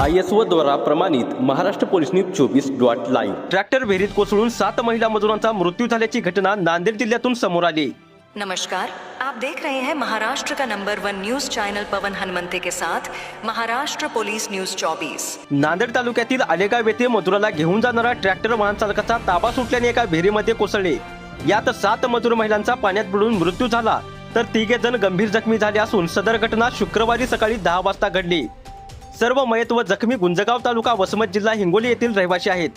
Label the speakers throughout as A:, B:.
A: I S O द्वारा प्रमाणित Maharashtra police news चोवीस डॉट लाईव्ह. ट्रॅक्टर विहिरीत कोसळून सात महिला मजुरांचा मृत्यू झाल्याची घटना नांदेड जिल्ह्यातून समोर आली.
B: नमस्कार. आप देख रहे हैं महाराष्ट्र का number one news channel Pavan Hanumante के साथ महाराष्ट्र पुलिस न्यूज 24
A: नांदेड तालुक्यातील आलेगाव येथे मजुराला घेऊन जाणारा ट्रॅक्टर वाहन चालकाचा ताबा सुटल्याने एका विहिरीमध्ये कोसळले. यात सात मजूर महिलांचा पाण्यात बुडून मृत्यू झाला तर तिघे जण गंभीर जखमी झाले असून सदर घटना शुक्रवारी सकाळी दहा वाजता घडली. सर्व मयत व जखमी गुंजगाव तालुका वसमत जिल्हा हिंगोली येथील रहिवासी आहेत.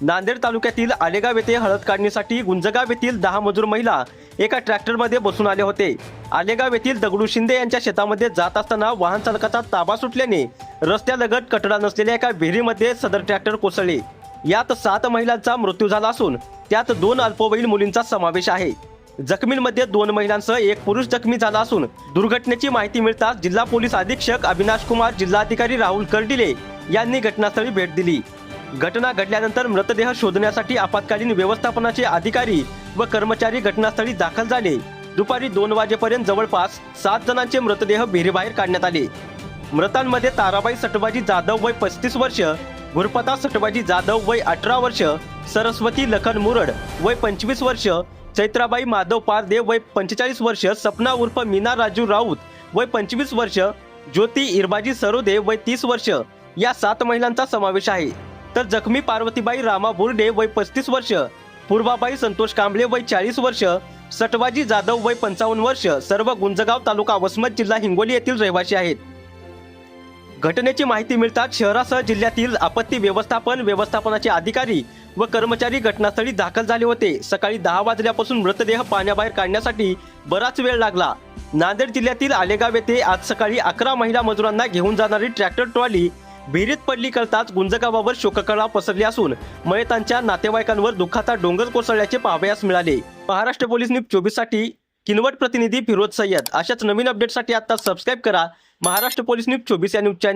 A: नांदेड तालुक्यातील आलेगाव येथे हळद काढणीसाठी गुंजगाव येथील दहा मजूर महिला एका ट्रॅक्टरमध्ये बसून आले होते. आलेगाव येथील दगडू शिंदे यांच्या शेतामध्ये जात असताना वाहन चालकाचा ताबा सुटल्याने रस्त्यालगत कटडा नसलेल्या एका विहिरीमध्ये सदर ट्रॅक्टर कोसळले. यात सात महिलांचा मृत्यू झाला असून त्यात दोन अल्पवयीन मुलींचा समावेश आहे. जखमींमध्ये दोन महिलांसह एक पुरुष जखमी झाला असून दुर्घटनेची माहिती मिळताच जिल्हा पोलीस अधीक्षक अविनाश कुमार जिल्हाधिकारी राहुल कर्डिले यांनी घटनास्थळी भेट दिली. घटना घडल्यानंतर मृतदेह शोधण्यासाठी आपत्कालीन व्यवस्थापनाचे अधिकारी व कर्मचारी घटनास्थळी दाखल झाले. दुपारी दोन वाजेपर्यंत जवळपास सात जणांचे मृतदेह विहिरीबाहेर काढण्यात आले. मृतांमध्ये ताराबाई सटवाजी जाधव वय पस्तीस वर्ष गुरपता सटवाजी जाधव वय अठरा वर्ष सरस्वती लखन मुरड वय पंचवीस वर्ष चैत्राबाई माधव पारदे वय पंचेचाळीस वर्ष सपना उर्फ मीना राजू राऊत वय पंचवीस वर्ष ज्योती इरबाजी सरोदे वय तीस वर्ष या सात महिलांचा समावेश आहे. तर जखमी पार्वतीबाई रामा बुर्डे वय पस्तीस वर्ष पूर्वाबाई संतोष कांबळे वय चाळीस वर्ष सटवाजी जाधव वय पंचावन्न वर्ष सर्व गुंजगाव तालुका वसमत जिल्हा हिंगोली येथील रहिवासी आहेत. घटनेची माहिती मिळताच शहरासह जिल्ह्यातील आपत्ती व्यवस्थापन व्यवस्थापनाचे अधिकारी व कर्मचारी घटनास्थळी दाखल झाले होते. सकाळी दहा वाजल्यापासून मृतदेह पाण्याबाहेर काढण्यासाठी बराच वेळ लागला. नांदेड जिल्ह्यातील आलेगाव येथे आज सकाळी अकरा महिला मजुरांना घेऊन जाणारी ट्रॅक्टर ट्रॉली विहिरीत पडली करताच गुंजगावावर शोककळा पसरली असून मयतांच्या नातेवाईकांवर दुःखाचा डोंगर कोसळल्याचे पाहावयास मिळाले. महाराष्ट्र पोलीस न्यूज चोवीससाठी किनवट प्रतिनिधी फिरोज सय्यद. अशाच नवीन अपडेटसाठी आता सबस्क्राईब करा. महाराष्ट्र पोलीस न्यूज चोवीस या न्यूज चॅनल